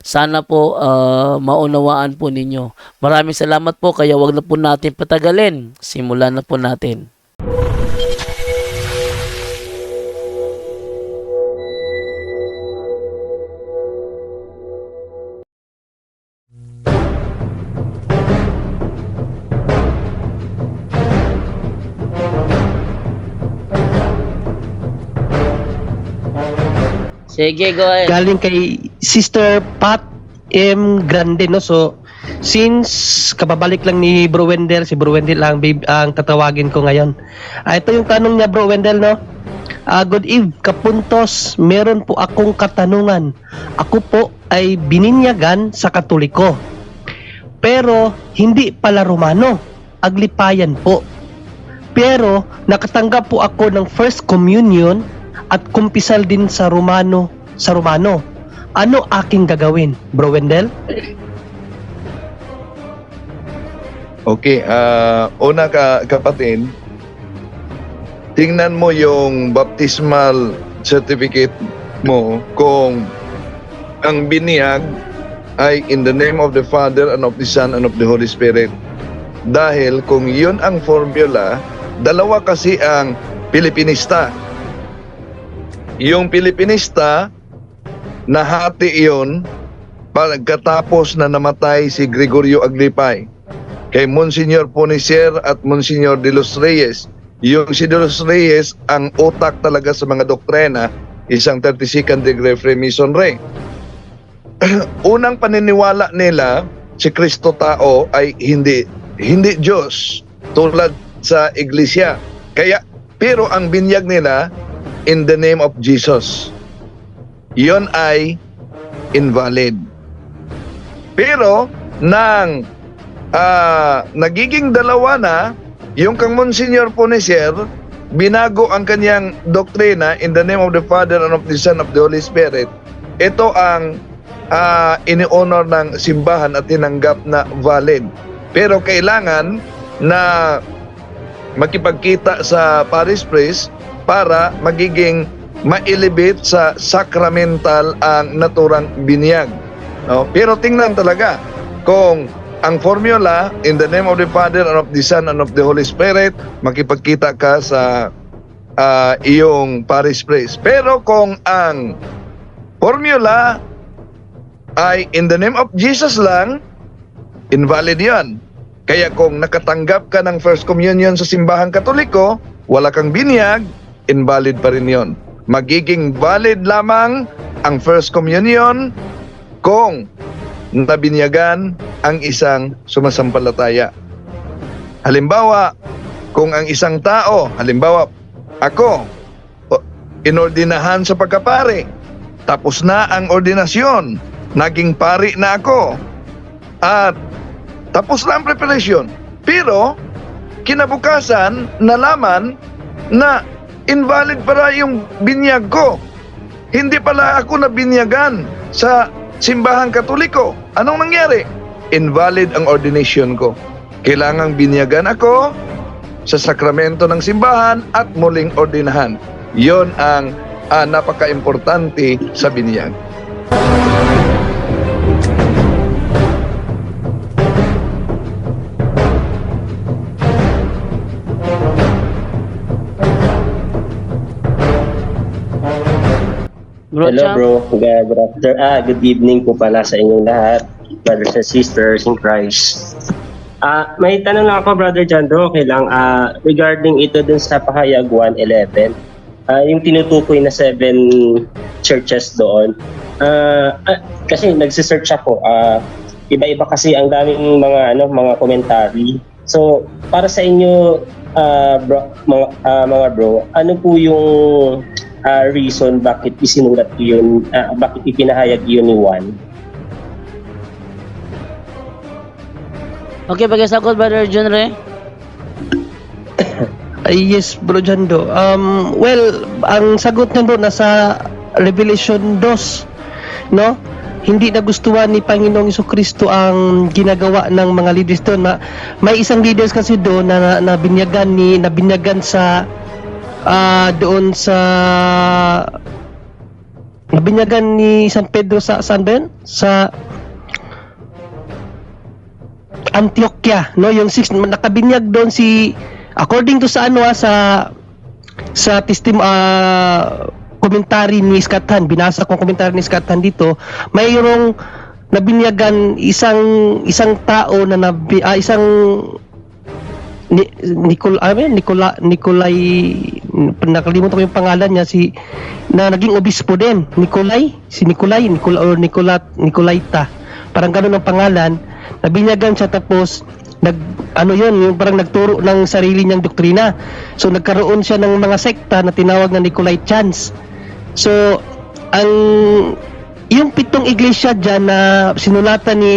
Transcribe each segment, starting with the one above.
Sana po ah, maunawaan po ninyo. Maraming salamat po kaya wag na po natin patagalin. Simulan na po natin. Sige, go ahead. galing kay Sister Pat M. Grande, no? So, since kababalik lang ni Bro Wendell, si Bro Wendell lang babe, ang tatawagin ko ngayon. Ah, ito yung tanong niya, Bro Wendell, no? Ah, good eve, kapuntos, meron po akong katanungan. Ako po ay bininyagan sa Katoliko. Pero hindi pala Romano, aglipayan po. Pero nakatanggap po ako ng First Communion at kumpisal din sa Romano, sa Romano. Ano aking gagawin, Bro Wendell? Okay, ah una ka kapatid, tingnan mo yung baptismal certificate mo kung ang biniyag ay in the name of the Father and of the Son and of the Holy Spirit. Dahil kung yun ang formula, dalawa kasi ang Pilipinista. Yung Pilipinista, nahati yun pagkatapos na namatay si Gregorio Aglipay kay Monsignor Ponicer at Monsignor de los Reyes. Yung si de los Reyes, ang utak talaga sa mga doktrina, isang 32nd degree Freemasonry. Unang paniniwala nila, si Kristo tao ay hindi hindi Diyos tulad sa iglesia. Kaya pero ang binyag nila in the name of Jesus. Yon ay invalid. Pero nang ah, nagiging dalawa na, yung kang Monsignor Poneser, binago ang kanyang doktrina in the name of the Father and of the Son of the Holy Spirit. Ito ang ah, ini-honor ng simbahan at tinanggap na valid. Pero kailangan na makipagkita sa parish priest para magiging ma-elevate sa sacramental ang naturang binyag. No? Pero tingnan talaga kung ang formula in the name of the Father and of the Son and of the Holy Spirit, makipagkita ka sa ah, iyong parish priest. Pero kung ang formula ay in the name of Jesus lang, invalid yan. Kaya kung nakatanggap ka ng First Communion sa simbahang katoliko, wala kang binyag, invalid pa rin yon. Magiging valid lamang ang First Communion kung nabinyagan ang isang sumasampalataya. Halimbawa, kung ang isang tao, halimbawa, ako, inordinahan sa pagkapare, tapos na ang ordinasyon, naging pari na ako, at tapos na ang preparation. Pero, kinabukasan, nalaman na invalid para yung binyag ko. Hindi pala ako na binyagan sa simbahang katoliko. Anong nangyari? Invalid ang ordination ko. Kailangang binyagan ako sa sakramento ng simbahan at muling ordinahan. Yon ang ah, napaka-importante sa binyag. Bro Hello Champ. bro, good, good after, ah, good evening po pala sa inyong lahat, brothers and sisters in Christ. Ah, may tanong lang ako brother Jandro, okay lang, ah, regarding ito dun sa Pahayag 111, ah, yung tinutukoy na seven churches doon. Ah, ah, kasi nagsisearch ako, ah, iba-iba kasi ang daming mga ano, mga commentary. So, para sa inyo, ah, bro, mga, ah, mga bro, ano po yung ah, reason bakit isinulat yun, ah, bakit ipinahayag yun ni Juan? Okay, pagkasagot, Brother John Ray. Ay, yes, Bro Jando. Um, well, ang sagot niya bro nasa Revelation 2, no? Hindi nagustuhan ni Panginoong Iso Kristo ang ginagawa ng mga leaders doon. Ma- may isang leaders kasi doon na, na, na binyagan ni na binyagan sa ah, doon sa nabinyagan ni San Pedro sa San Ben sa Antioquia, no? Yung six nakabinyag doon si according to sa ano ah, sa sa testim ah, komentary ni Skatan, binasa kong komentary ni Skatan dito, mayroong nabinyagan isang isang tao na nabi, ah, isang ni, Nicol, ano yun? Nicola, Nicolay nakalimutan ko yung pangalan niya si na naging obispo din. Nicolay si Nicolay Nicola or Nicola Nicolaita. Parang ganun ang pangalan. Nabinyagan siya tapos nag ano yun yung parang nagturo ng sarili niyang doktrina. So nagkaroon siya ng mga sekta na tinawag na Nicolay Chants. So ang yung pitong iglesia diyan na sinulatan ni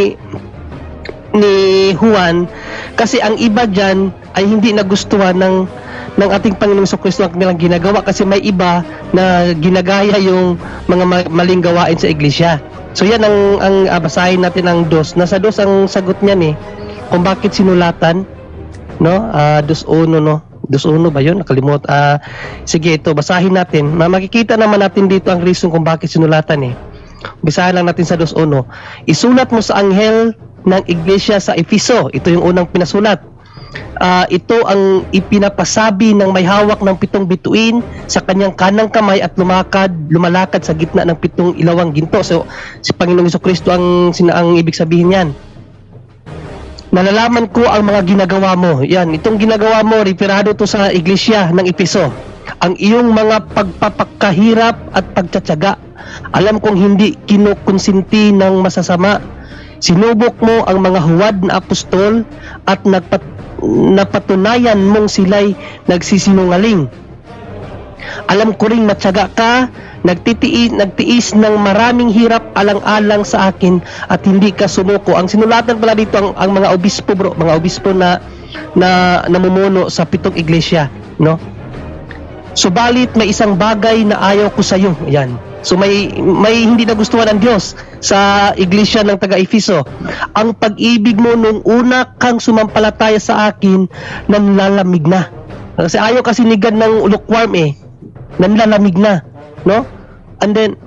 ni Juan kasi ang iba diyan ay hindi nagustuhan ng ng ating Panginoong Kristo ang kanilang ginagawa kasi may iba na ginagaya yung mga ma- maling gawain sa iglesia. So yan ang ang ah, basahin natin ang dos. Nasa dos ang sagot niyan eh. Kung bakit sinulatan no? Ah, dos uno no. Dos uno ba 'yun? Nakalimut. Ah, sige ito basahin natin. Ma- Makikita naman natin dito ang reason kung bakit sinulatan eh. Bisahan lang natin sa dos uno. Isulat mo sa anghel ng iglesia sa Efeso. Ito yung unang pinasulat. Ah, ito ang ipinapasabi ng may hawak ng pitong bituin sa kanyang kanang kamay at lumakad, lumalakad sa gitna ng pitong ilawang ginto. So, si Panginoong Kristo ang sina ang ibig sabihin niyan. Nalalaman ko ang mga ginagawa mo. Yan, itong ginagawa mo, referado to sa iglesia ng Epeso. Ang iyong mga pagpapakahirap at pagtsatsaga. Alam kong hindi kinukonsinti ng masasama. Sinubok mo ang mga huwad na apostol at nagpat napatunayan mong sila'y nagsisinungaling. Alam ko ring matyaga ka, nagtitiis, nagtiis ng maraming hirap alang-alang sa akin at hindi ka sumuko. Ang sinulatan pala dito ang, ang mga obispo bro, mga obispo na na namumuno sa pitong iglesia, no? Subalit may isang bagay na ayaw ko sa iyo. Yan. So may may hindi nagustuhan ng Diyos sa iglesia ng taga Efeso. Ang pag-ibig mo nung una kang sumampalataya sa akin nanlalamig na. Kasi ayaw kasi nigan ng lukewarm eh. Nanlalamig na, no? And then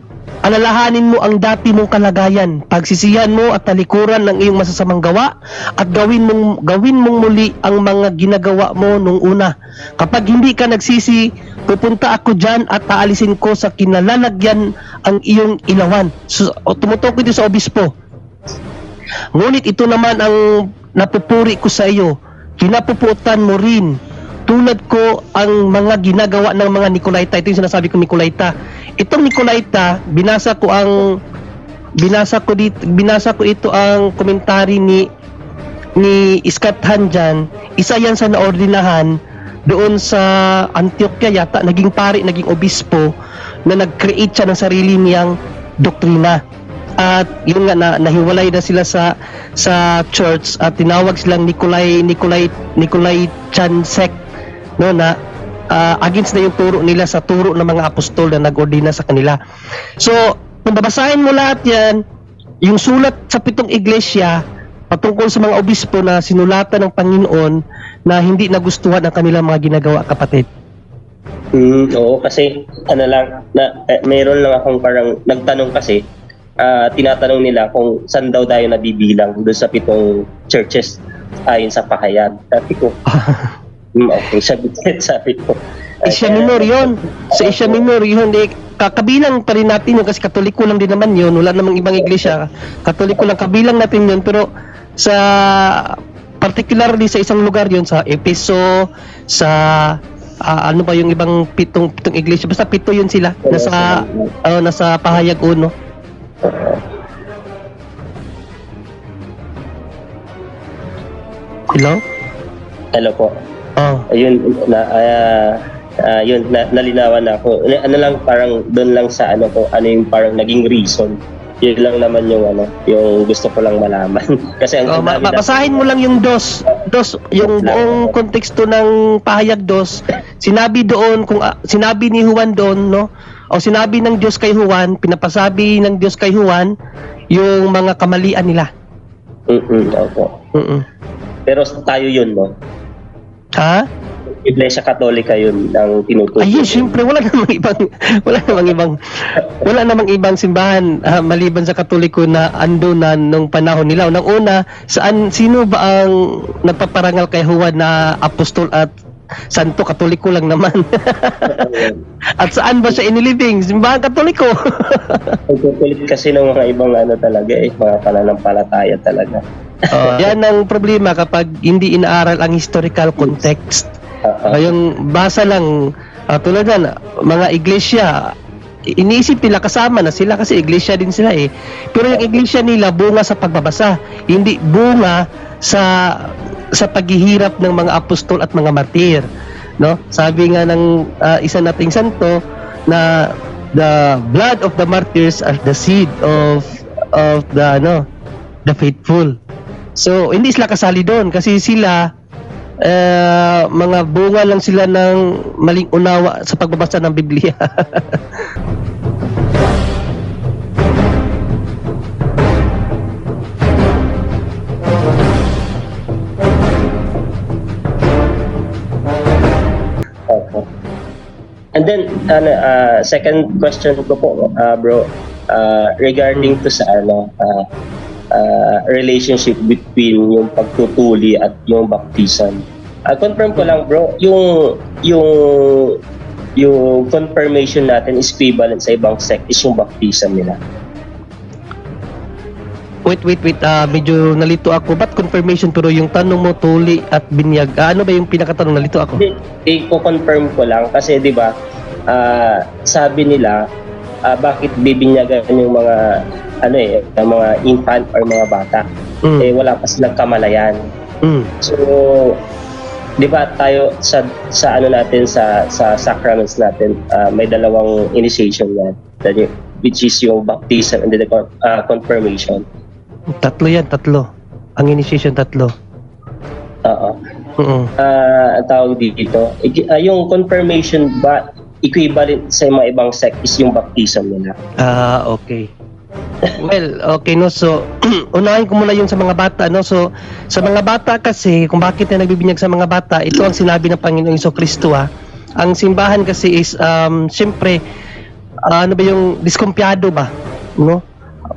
alalahanin mo ang dati mong kalagayan, pagsisihan mo at talikuran ng iyong masasamang gawa at gawin mong gawin mong muli ang mga ginagawa mo nung una. Kapag hindi ka nagsisi, pupunta ako diyan at aalisin ko sa kinalalagyan ang iyong ilawan. So, o, tumutukoy dito sa obispo. Ngunit ito naman ang napupuri ko sa iyo. Kinapuputan mo rin tulad ko ang mga ginagawa ng mga Nicolaita. Ito yung sinasabi ko Nicolaita. Itong Nicolaita, binasa ko ang binasa ko dito, binasa ko ito ang komentary ni ni Iskat Hanjan. Isa yan sa naordinahan doon sa Antioquia yata, naging pari, naging obispo na nag-create siya ng sarili niyang doktrina. At yun nga na nahiwalay na sila sa sa church at tinawag silang Nicolay Nicolay Nicolay Chan sect no na ah, against na yung turo nila sa turo ng mga apostol na nag-ordina sa kanila. So, kung babasahin mo lahat 'yan, yung sulat sa pitong iglesia patungkol sa mga obispo na sinulatan ng Panginoon na hindi nagustuhan ang kanilang mga ginagawa kapatid. Mm, oo, kasi ano lang, na, eh, mayroon lang akong parang nagtanong kasi, ah, tinatanong nila kung saan daw tayo nabibilang doon sa pitong churches ayon sa pahayag. Sabi ko, mm, okay, sabi, sabi ko. Isya "Ay, Minor yun. Sa Isya Minor yun. Eh, kakabilang pa rin natin yun kasi katoliko lang din naman yun. Wala namang ibang iglesia. Katoliko lang. Kabilang natin yun. Pero sa particularly sa isang lugar yun sa Efeso, sa ah, ano ba yung ibang pitong pitong iglesia basta pito yun sila nasa oh, nasa pahayag uno hello Hello po. Oh. Ayun, na, ah, ah, yun, na, nalinawan na ako. Ano- Ano lang, parang doon lang sa ano ko, ano yung parang naging reason. Yun lang naman yung ano, yung gusto ko lang malaman. Kasi ang Oh, ma- dami ma- na- basahin mo lang yung dos. Dos, yung buong konteksto ng pahayag dos. Sinabi doon kung ah, sinabi ni Juan doon, no? O sinabi ng Diyos kay Juan, pinapasabi ng Diyos kay Juan yung mga kamalian nila. Mm-mm, opo. Mm-mm. Pero tayo yun, no? Ha? Iglesia Katolika yun ang tinutukoy. Ayun, syempre wala namang ibang wala namang ibang wala namang ibang simbahan ah, maliban sa Katoliko na ando na nung panahon nila. Unang una, saan sino ba ang nagpaparangal kay Juan na apostol at santo Katoliko lang naman? at saan ba siya inilibing? Simbahan Katoliko. Kukulit kasi ng mga ibang ano talaga eh, mga pananampalataya talaga. Oh, yan ang problema kapag hindi inaaral ang historical context. Ngayong basa lang ah, tulad yan, mga iglesia iniisip nila kasama na sila kasi iglesia din sila eh. Pero yung iglesia nila bunga sa pagbabasa, hindi bunga sa sa paghihirap ng mga apostol at mga martir, no? Sabi nga ng ah, isa nating santo na the blood of the martyrs are the seed of of the ano the faithful. So hindi sila kasali doon kasi sila eh, mga bunga lang sila ng maling unawa sa pagbabasa ng Biblia. And then, ano, ah, second question ko po, ah, bro, ah, regarding to sa ano, ah, ah, relationship between yung pagtutuli at yung baptism. Ah, confirm ko lang, bro, yung yung yung confirmation natin is equivalent sa ibang sect is yung baptism nila. wait, wait, wait. ah medyo nalito ako. Ba't confirmation? Pero yung tanong mo, tuli at binyag. Ah, ano ba yung pinakatanong? Nalito ako. I-confirm ko lang kasi 'di ba? ah, sabi nila ah, bakit bibinyagan yung mga ano eh, yung mga infant or mga bata Mm, eh wala pa silang kamalayan. mm, So 'di ba tayo sa sa ano natin sa sa sacraments natin ah, may dalawang initiation yan that y- which is yung baptism and the ah, confirmation. tatlo yan, tatlo. Ang initiation, tatlo. Oo. Mm, Ah, ang tawag dito, ah, yung confirmation ba equivalent sa mga ibang sect is yung baptism nila. Ah, okay. Well, okay no. So, unahin ko muna yung sa mga bata no. So, sa mga bata kasi kung bakit na nagbibinyag sa mga bata, ito ang sinabi ng Panginoong Hesus Kristo ah. Ang simbahan kasi is um syempre ah, ano ba yung diskumpiyado ba, no?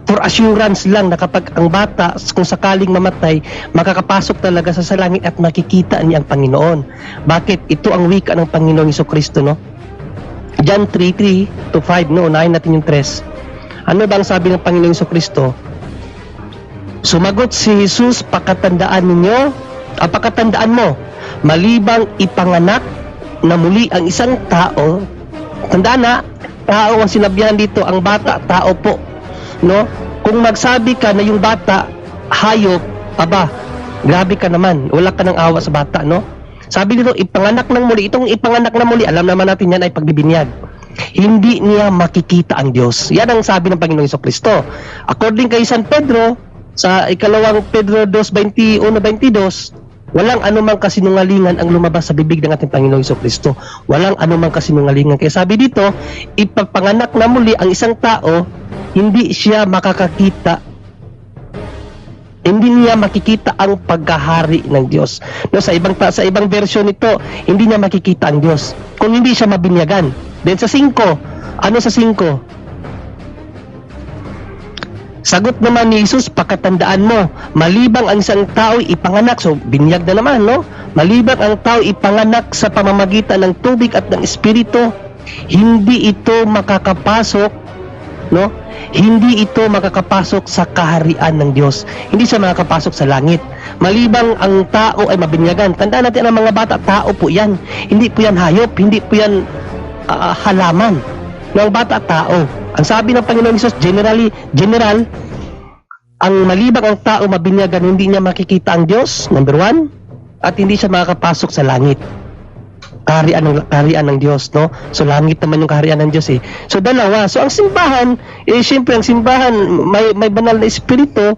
For assurance lang na kapag ang bata kung sakaling mamatay, makakapasok talaga sa salangit at makikita niya ang Panginoon. Bakit? Ito ang wika ng Panginoong Hesus Kristo, no? John 3:3 to 5, no? Unahin natin yung 3. Ano bang sabi ng Panginoong Kristo? Sumagot si Jesus, pakatandaan ninyo, ah, pakatandaan mo, malibang ipanganak na muli ang isang tao, tandaan na, tao ang sinabihan dito, ang bata, tao po. No? Kung magsabi ka na yung bata, hayop, aba, grabe ka naman, wala ka ng awa sa bata, no? Sabi dito, ipanganak ng muli. Itong ipanganak na muli, alam naman natin yan ay pagbibinyag hindi niya makikita ang Diyos. Yan ang sabi ng Panginoong Iso Kristo. According kay San Pedro, sa ikalawang Pedro 2.21-22, walang anumang kasinungalingan ang lumabas sa bibig ng ating Panginoong Iso Kristo. Walang anumang kasinungalingan. Kaya sabi dito, ipagpanganak na muli ang isang tao, hindi siya makakakita hindi niya makikita ang pagkahari ng Diyos. No, sa ibang sa ibang version nito, hindi niya makikita ang Diyos kung hindi siya mabinyagan. Then sa 5, ano sa 5? Sagot naman ni Jesus, pakatandaan mo, malibang ang isang tao ipanganak, so binyag na naman, no? Malibang ang tao ipanganak sa pamamagitan ng tubig at ng espiritu, hindi ito makakapasok, no? Hindi ito makakapasok sa kaharian ng Diyos. Hindi siya makakapasok sa langit. Malibang ang tao ay mabinyagan. Tandaan natin ang mga bata, tao po yan. Hindi po yan hayop, hindi po yan ah, halaman. Ng bata, tao. Ang sabi ng Panginoon Jesus, generally, general, ang malibang ang tao mabinyagan, hindi niya makikita ang Diyos, number one. at hindi siya makakapasok sa langit. Kaharian ng kaharian ng Diyos, no? So langit naman yung kaharian ng Diyos eh. So dalawa. So ang simbahan, eh syempre ang simbahan may may banal na espiritu,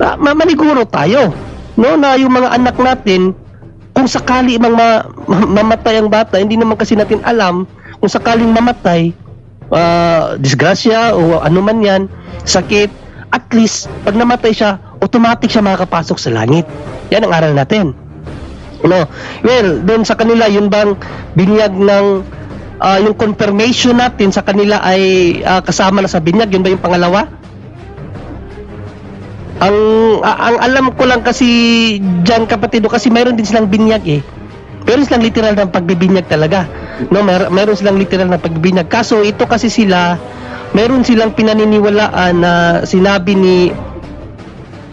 ah, ma- maniguro tayo. No, na yung mga anak natin kung sakali mang ma- ma- mamatay ang bata, hindi naman kasi natin alam kung sakaling mamatay, ah, disgrasya o ano man yan, sakit, at least pag namatay siya, automatic siya makakapasok sa langit. Yan ang aral natin. No. Well, doon sa kanila yun bang binyag ng ah, yung confirmation natin sa kanila ay ah, kasama na sa binyag, yun ba yung pangalawa? Ang a- ang alam ko lang kasi diyan kapatido kasi mayroon din silang binyag eh. Meron silang literal ng pagbibinyag talaga. No, mer meron silang literal na pagbibinyag. Kaso ito kasi sila meron silang pinaniniwalaan na sinabi ni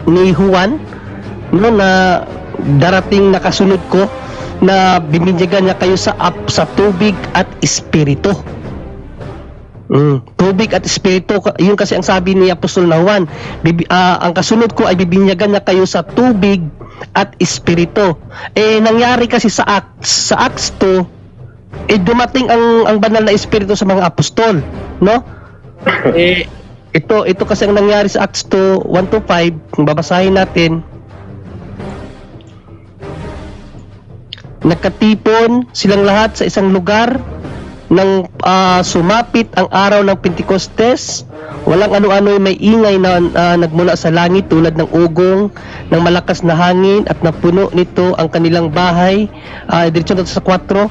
ni Juan no na darating na kasunod ko na bibinyagan niya kayo sa up sa tubig at espiritu. Mm, tubig at espiritu, yun kasi ang sabi ni Apostol na Juan, bibi, ah, ang kasunod ko ay bibinyagan niya kayo sa tubig at espiritu. Eh nangyari kasi sa Acts, sa Acts 2, eh dumating ang ang banal na espiritu sa mga apostol, no? eh ito ito kasi ang nangyari sa Acts 2 1 to 5, kung babasahin natin, nakatipon silang lahat sa isang lugar nang ah, sumapit ang araw ng Pentecostes. Walang ano-ano may ingay na ah, nagmula sa langit tulad ng ugong ng malakas na hangin at napuno nito ang kanilang bahay. Uh, diretso sa 4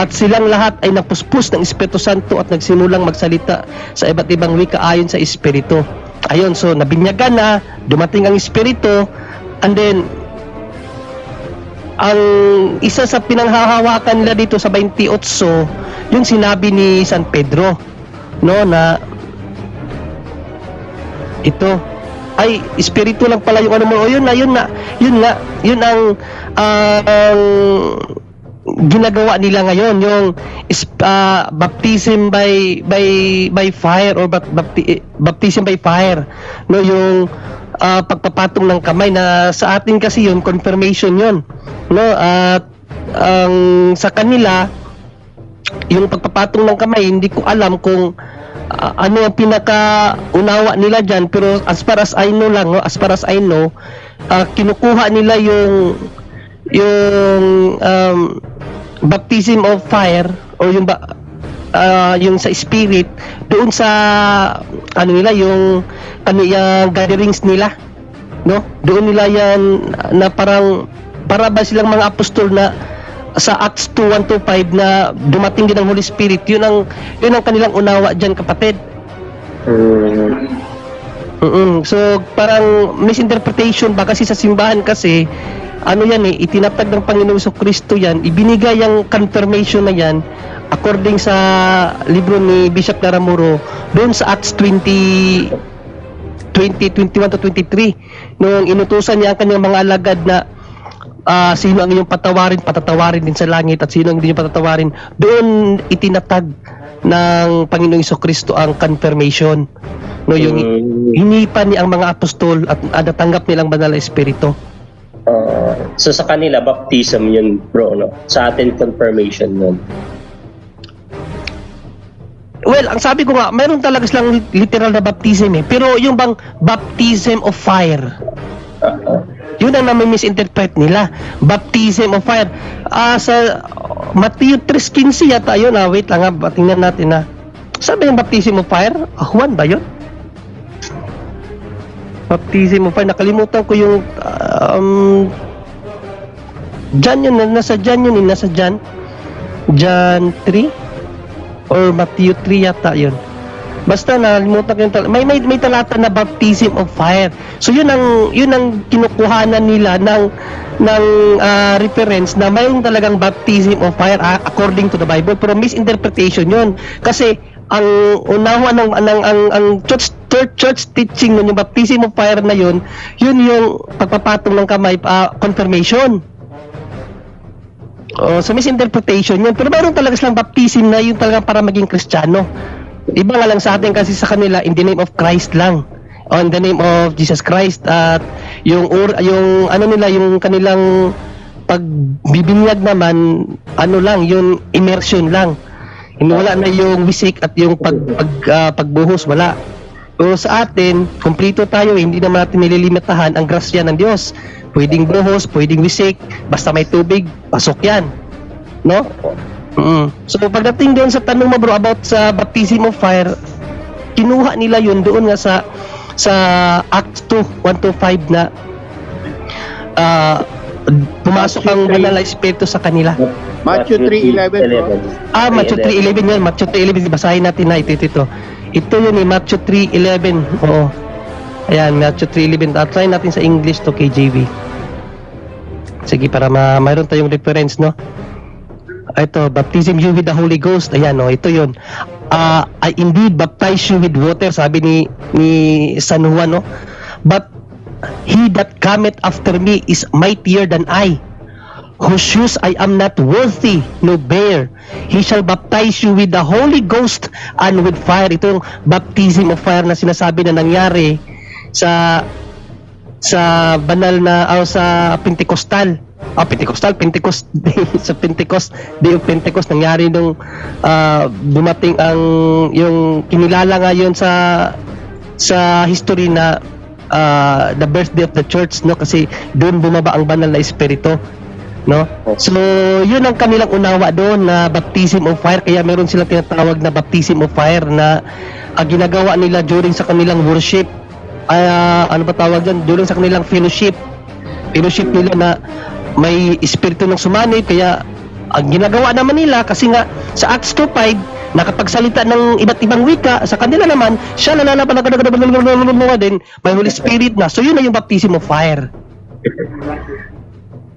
at silang lahat ay napuspos ng Espiritu Santo at nagsimulang magsalita sa iba't ibang wika ayon sa Espiritu. Ayun so nabinyagan na dumating ang Espiritu and then ang isa sa pinanghahawakan nila dito sa 28 yung sinabi ni San Pedro no na ito ay espiritu lang pala yung ano mo. Yun na yun na yun nga yun ang ang ginagawa nila ngayon yung ah, baptism by by by fire or bap, bapti- baptism by fire no yung ah, pagpapatong ng kamay na sa atin kasi yun confirmation yun no? At ang sa kanila yung pagpapatong ng kamay hindi ko alam kung ah, ano ang pinaka unawa nila diyan pero as far as I know lang no? As far as I know ah, kinukuha nila yung yung um, baptism of fire o yung ba, ah, yung sa spirit doon sa ano nila yung ano yung gatherings nila no? Doon nila yan na parang para ba silang mga apostol na sa Acts 2, 1 to 5 na dumating din ang Holy Spirit yun ang yun ang kanilang unawa diyan kapatid. Mm, Mm-mm. So, parang misinterpretation ba kasi sa simbahan kasi ano yan eh, itinatag ng Panginoong Hesus Kristo yan, ibinigay yung confirmation na yan according sa libro ni Bishop Naramuro doon sa Acts 20 20, 21 to 23 nung inutusan niya ang kanyang mga alagad na ah, sino ang iyong patawarin, patatawarin din sa langit at sino ang hindi niyo patatawarin doon itinatag ng Panginoong Hesus Kristo ang confirmation no yung mm, hinipan niya ang mga apostol at uh, natanggap nilang banal na espiritu. ah, so sa kanila, baptism yun bro, no? Sa atin, confirmation yun. Well, ang sabi ko nga, mayroon talaga silang literal na baptism eh. Pero yung bang baptism of fire, Ah, ah. yun ang namin misinterpret nila. Baptism of fire. Ah, sa Matthew 3.15 yata yun. Ah, wait lang ha, tingnan natin na. Sabi yung baptism of fire? Ah, Juan ba yun? Baptism of fire. Nakalimutan ko yung um, John yun, nasa John yun, eh, nasa John. John 3 or Matthew 3 yata yun. Basta nalimutan ko yung tal- may, may may talata na baptism of fire. So yun ang yun ang kinukuhanan nila ng ng ah, reference na mayroon talagang baptism of fire ah, according to the Bible pero misinterpretation yun kasi ang unawa ng ng ang, ang church church, church teaching nun yung baptism of fire na yun yun yung pagpapatong ng kamay ah, confirmation Oh, so misinterpretation yun. Pero mayroon talaga silang baptism na yun talaga para maging kristyano. Iba nga lang sa atin kasi sa kanila in the name of Christ lang. On the name of Jesus Christ at yung ur, yung ano nila yung kanilang pag bibinyag naman, ano lang, yung immersion lang. Wala na yung wisik at yung pag, pag ah, pagbuhos, wala. So sa atin, kumplito tayo, hindi naman natin nililimitahan ang grasya ng Diyos. Pwedeng buhos, pwedeng wisik, basta may tubig, pasok yan. No? Mm. So pagdating doon sa tanong mo bro about sa baptism of fire, kinuha nila yun doon nga sa sa Acts 2, 1 to 5 na ah, pumasok ang banal na espiritu sa kanila. Matthew 3:11 bro. Ah, Matthew 3.11 yun. Matthew 3.11. Basahin natin na ito, ito, ito. Ito yun eh, Matthew 3.11. Oo. Ayan, Matthew 3.11. At try natin sa English to KJV. Sige, para ma mayroon tayong reference, no? Ito, baptism you with the Holy Ghost. Ayan, no? Ito yun. Ah, I indeed baptize you with water, sabi ni ni San Juan, no? But he that cometh after me is mightier than I whose shoes I am not worthy no bear. He shall baptize you with the Holy Ghost and with fire. Ito yung baptism of fire na sinasabi na nangyari sa sa banal na o sa Pentecostal. Ah, Pentecostal, Pentecost sa Pentecost, Day of Pentecost nangyari nung ah, dumating ang yung kinilala ngayon sa sa history na ah, the birthday of the church no? Kasi doon bumaba ang banal na espiritu no? So yun ang kanilang unawa doon na baptism of fire. Kaya meron silang tinatawag na baptism of fire na ah, ginagawa nila during sa kanilang worship ay ah, ano ba tawag dyan during sa kanilang fellowship fellowship nila na may espiritu ng sumanib kaya ang ginagawa naman nila kasi nga sa Acts 2.5 nakapagsalita ng iba't ibang wika sa kanila naman siya nananapalag din may Holy Spirit na so yun na yung baptism of fire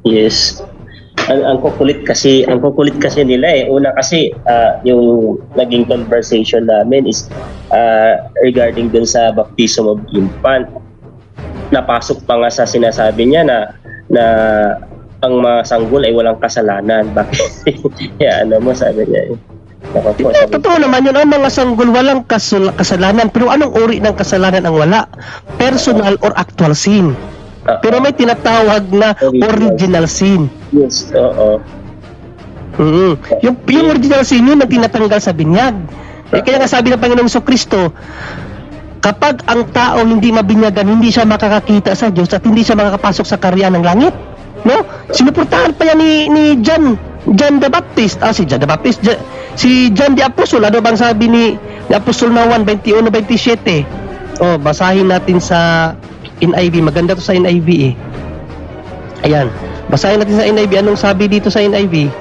Yes. Ang, ang kukulit kasi, ang kukulit kasi nila eh. Una kasi ah, yung naging conversation namin is ah, regarding dun sa baptism of infant. Napasok pa nga sa sinasabi niya na na ang mga sanggol ay walang kasalanan. Bakit? Kaya ano mo sabi niya eh. Nako po, sabi totoo naman yun ang mga sanggol walang kasalanan pero anong uri ng kasalanan ang wala personal or actual sin Ah, pero may tinatawag na original sin yes, oo. Mm. Yung, yung original sin yun ang tinatanggal sa binyag. Eh, kaya nga sabi ng Panginoong So Kristo, kapag ang tao hindi mabinyagan, hindi siya makakakita sa Diyos at hindi siya makakapasok sa karyan ng langit. No? Sinuportahan pa yan ni, ni John, John the Baptist. Ah, si John the Baptist. Ja- si John the Apostle. Ano bang sabi ni, ni Apostol na 1, 21, 27? Oh, basahin natin sa NIV. Maganda to sa NIV eh. Ayan. Basahin natin sa NIV. Anong sabi dito sa NIV?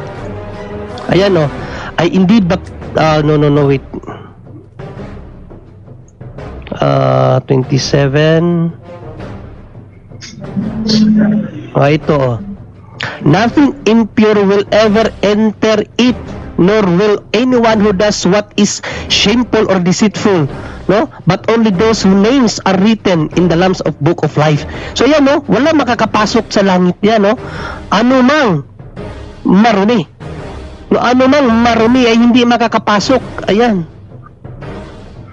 Ayan oh. I indeed but ah no no no wait. Ah 27 Ah ito oh. Nothing impure will ever enter it nor will anyone who does what is shameful or deceitful no but only those whose names are written in the lambs of book of life so yan no wala makakapasok sa langit yan no ano mang marumi no ano mang marumi ay hindi makakapasok ayan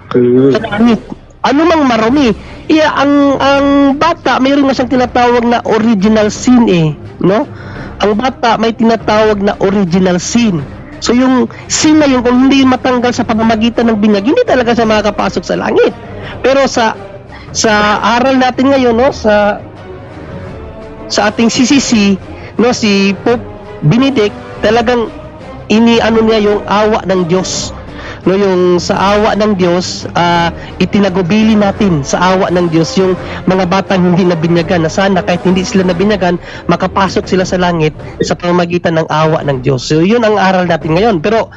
Mm. sa langit. Ano mang marumi. Iya, ang ang bata mayroon na siyang tinatawag na original sin eh, no? Ang bata may tinatawag na original sin. So yung sin na yun, kung hindi matanggal sa pamamagitan ng binyag, hindi talaga siya makakapasok sa langit. Pero sa sa aral natin ngayon, no, sa sa ating CCC, no, si Pope Benedict, talagang iniano niya yung awa ng Diyos no yung sa awa ng Diyos ah, itinagubili natin sa awa ng Diyos yung mga batang hindi nabinyagan na sana kahit hindi sila nabinyagan makapasok sila sa langit sa pamamagitan ng awa ng Diyos. So yun ang aral natin ngayon. Pero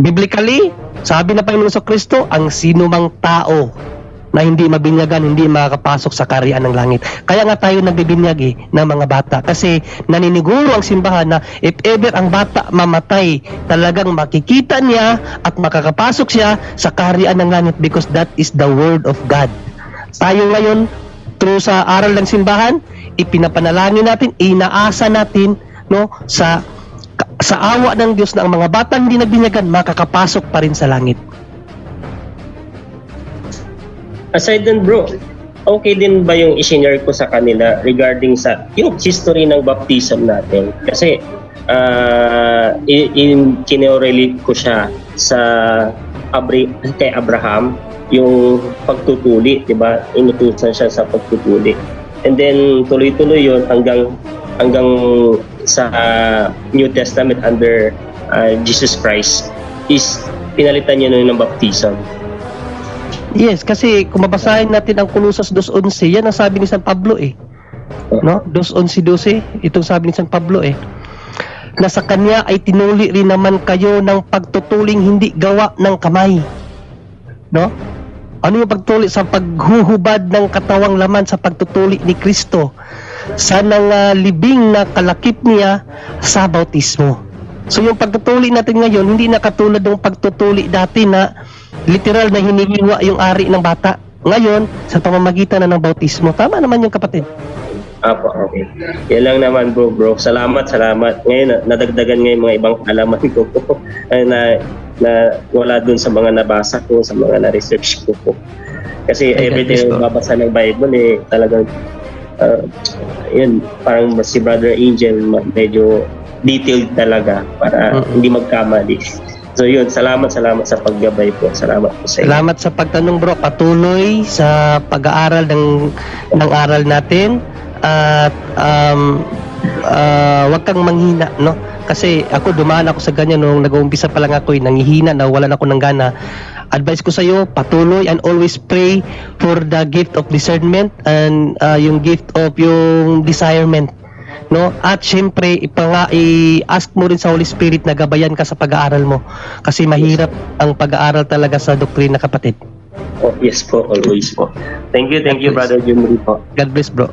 biblically sabi na Panginoon sa Kristo ang sino mang tao na hindi mabinyagan, hindi makakapasok sa karyaan ng langit. Kaya nga tayo nagbibinyag eh, ng mga bata. Kasi naniniguro ang simbahan na if ever ang bata mamatay, talagang makikita niya at makakapasok siya sa karyaan ng langit because that is the word of God. Tayo ngayon, through sa aral ng simbahan, ipinapanalangin natin, inaasa natin no sa sa awa ng Diyos na ang mga batang hindi nabinyagan makakapasok pa rin sa langit. Aside dun bro, okay din ba yung i-share ko sa kanila regarding sa yung history ng baptism natin? Kasi uh, in, kinorelate ko siya sa Abri, kay Abraham yung pagtutuli, 'di ba? Inutusan siya sa pagtutuli. And then tuloy-tuloy 'yon hanggang hanggang sa New Testament under uh, Jesus Christ is pinalitan niya nun ng baptism. Yes, kasi kung mabasahin natin ang Colossus 2.11, yan ang sabi ni San Pablo eh. No? 2.11.12, itong sabi ni San Pablo eh. Na sa kanya ay tinuli rin naman kayo ng pagtutuling hindi gawa ng kamay. No? Ano yung pagtuli sa paghuhubad ng katawang laman sa pagtutuli ni Kristo sa nangalibing na kalakip niya sa bautismo. So yung pagtutuli natin ngayon, hindi na katulad ng pagtutuli dati na literal na hinihiwa yung ari ng bata. Ngayon, sa pamamagitan na ng bautismo. Tama naman yung kapatid. Apo, okay. Yan lang naman bro, bro. Salamat, salamat. Ngayon, na- nadagdagan ngayon mga ibang alaman ko Ay, na, na wala dun sa mga nabasa ko, sa mga na-research ko po. Kasi Ay, everything na babasa ng Bible eh, talagang uh, yun, parang si Brother Angel medyo detailed talaga para Mm-mm. hindi magkamali. So yun, salamat, salamat sa paggabay po. Salamat po sa inyo. Salamat sa pagtanong bro. Patuloy sa pag-aaral ng, ng aral natin. At um, ah, wag kang manghina, no? Kasi ako dumaan ako sa ganyan nung nag-uumpisa pa lang ako, eh, nangihina, nawalan ako ng gana. Advice ko sa iyo, patuloy and always pray for the gift of discernment and ah, yung gift of yung desirement no at syempre ipanga i-ask mo rin sa Holy Spirit na gabayan ka sa pag-aaral mo kasi mahirap ang pag-aaral talaga sa doktrina kapatid Oh, yes po, always po. Thank you, thank you, God bless. Brother Jimmy po. God bless bro